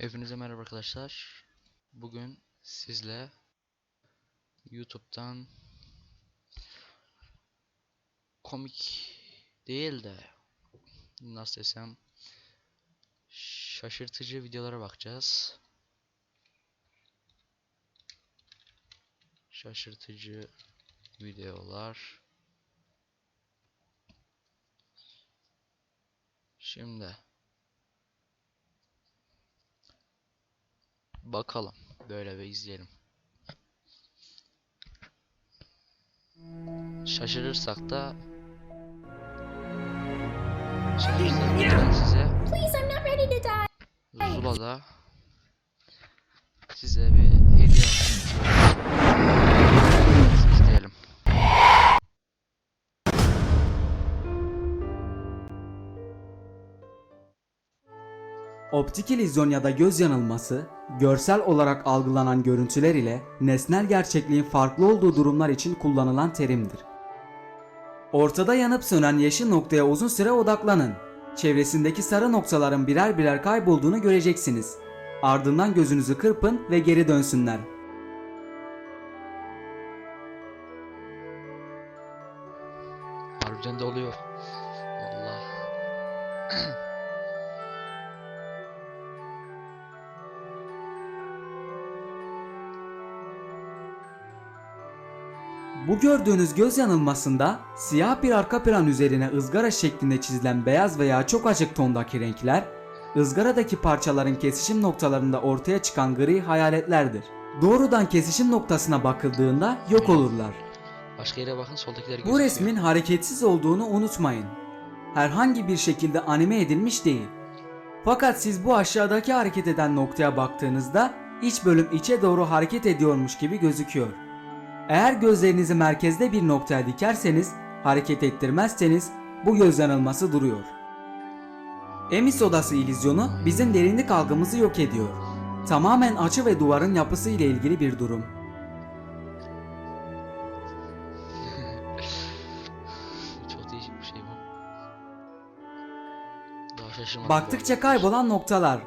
Hepinize merhaba arkadaşlar. Bugün sizle YouTube'dan komik değil de nasıl desem şaşırtıcı videolara bakacağız. Şaşırtıcı videolar. Şimdi Bakalım. Böyle bir izleyelim. Şaşırırsak da şaşırırsak size. Zula'da size bir Optik illüzyon ya da göz yanılması, görsel olarak algılanan görüntüler ile nesnel gerçekliğin farklı olduğu durumlar için kullanılan terimdir. Ortada yanıp sönen yeşil noktaya uzun süre odaklanın. Çevresindeki sarı noktaların birer birer kaybolduğunu göreceksiniz. Ardından gözünüzü kırpın ve geri dönsünler. Harbiden de oluyor. Vallahi. Bu gördüğünüz göz yanılmasında siyah bir arka plan üzerine ızgara şeklinde çizilen beyaz veya çok açık tondaki renkler, ızgaradaki parçaların kesişim noktalarında ortaya çıkan gri hayaletlerdir. Doğrudan kesişim noktasına bakıldığında yok olurlar. Başka yere bakın soldakiler Bu resmin hareketsiz olduğunu unutmayın. Herhangi bir şekilde anime edilmiş değil. Fakat siz bu aşağıdaki hareket eden noktaya baktığınızda iç bölüm içe doğru hareket ediyormuş gibi gözüküyor. Eğer gözlerinizi merkezde bir noktaya dikerseniz, hareket ettirmezseniz bu göz yanılması duruyor. Emis odası illüzyonu bizim derinlik algımızı yok ediyor. Tamamen açı ve duvarın yapısı ile ilgili bir durum. Çok değişik bir şey bu. Baktıkça kaybolan noktalar.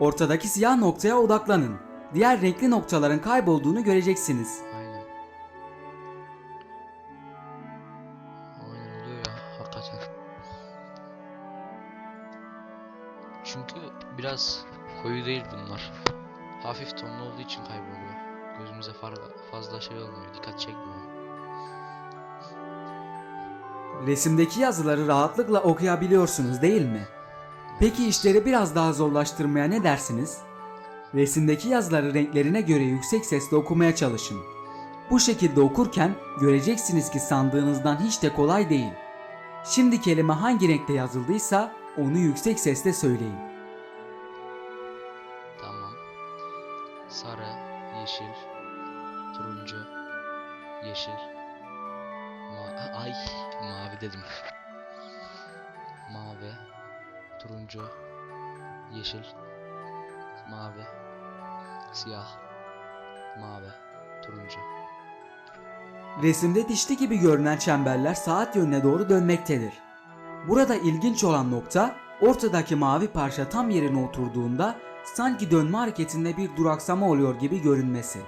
Ortadaki siyah noktaya odaklanın. Diğer renkli noktaların kaybolduğunu göreceksiniz. Çünkü biraz koyu değil bunlar. Hafif tonlu olduğu için kayboluyor. Gözümüze fazla şey olmuyor, dikkat çekmiyor. Resimdeki yazıları rahatlıkla okuyabiliyorsunuz değil mi? Peki işleri biraz daha zorlaştırmaya ne dersiniz? Resimdeki yazıları renklerine göre yüksek sesle okumaya çalışın. Bu şekilde okurken göreceksiniz ki sandığınızdan hiç de kolay değil. Şimdi kelime hangi renkte yazıldıysa onu yüksek sesle söyleyin. Tamam. Sarı, yeşil, turuncu, yeşil, ma ay mavi dedim. mavi, turuncu, yeşil, mavi, siyah, mavi, turuncu. Resimde dişli gibi görünen çemberler saat yönüne doğru dönmektedir. Burada ilginç olan nokta ortadaki mavi parça tam yerine oturduğunda sanki dönme hareketinde bir duraksama oluyor gibi görünmesi.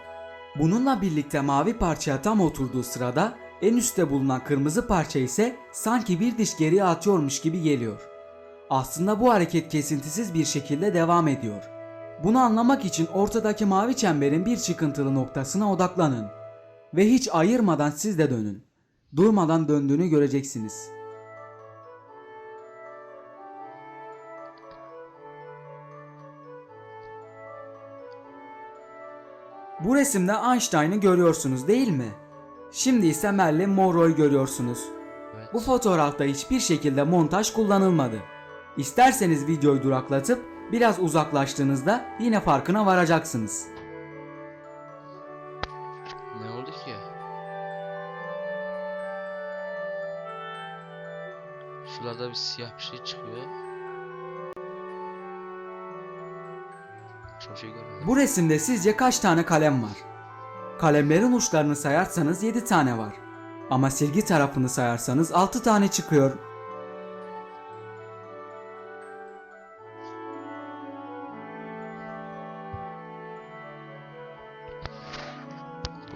Bununla birlikte mavi parça tam oturduğu sırada en üstte bulunan kırmızı parça ise sanki bir diş geriye atıyormuş gibi geliyor. Aslında bu hareket kesintisiz bir şekilde devam ediyor. Bunu anlamak için ortadaki mavi çemberin bir çıkıntılı noktasına odaklanın ve hiç ayırmadan siz de dönün. Durmadan döndüğünü göreceksiniz. Bu resimde Einstein'ı görüyorsunuz değil mi? Şimdi ise Marilyn Monroe'yu görüyorsunuz. Evet. Bu fotoğrafta hiçbir şekilde montaj kullanılmadı. İsterseniz videoyu duraklatıp biraz uzaklaştığınızda yine farkına varacaksınız. Ne oldu ki? Şuralarda bir siyah bir şey çıkıyor. Başka şey görmüyorum. Bu resimde sizce kaç tane kalem var? Kalemlerin uçlarını sayarsanız 7 tane var. Ama silgi tarafını sayarsanız 6 tane çıkıyor.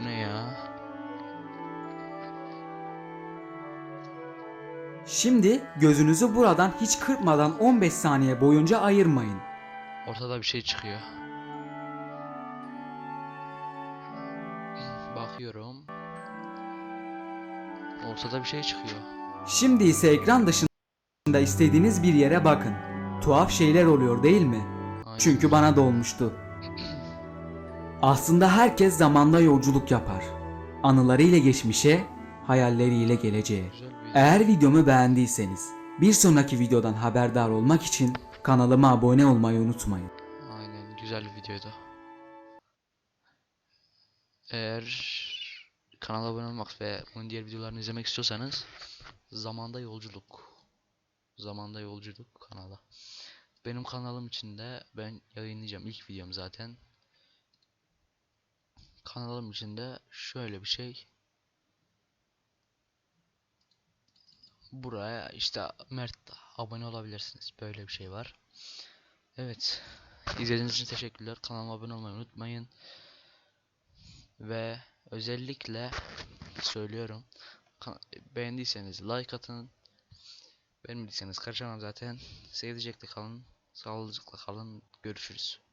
Ne ya? Şimdi gözünüzü buradan hiç kırpmadan 15 saniye boyunca ayırmayın. Ortada bir şey çıkıyor. Bakıyorum. Ortada bir şey çıkıyor. Şimdi ise ekran dışında istediğiniz bir yere bakın. Tuhaf şeyler oluyor değil mi? Aynen. Çünkü bana da olmuştu. Aslında herkes zamanda yolculuk yapar. Anılarıyla geçmişe, hayalleriyle geleceğe. Eğer videomu beğendiyseniz bir sonraki videodan haberdar olmak için kanalıma abone olmayı unutmayın. Aynen güzel bir videoydu. Eğer kanala abone olmak ve onun diğer videolarını izlemek istiyorsanız Zamanda Yolculuk Zamanda Yolculuk kanala. Benim kanalım içinde ben yayınlayacağım ilk videom zaten. Kanalım içinde şöyle bir şey. Buraya işte Mert abone olabilirsiniz. Böyle bir şey var. Evet. İzlediğiniz için teşekkürler. Kanalıma abone olmayı unutmayın. Ve özellikle söylüyorum. Beğendiyseniz like atın. Beğenmediyseniz karışamam zaten. Sevdicekte kalın. Sağlıcakla kalın. Görüşürüz.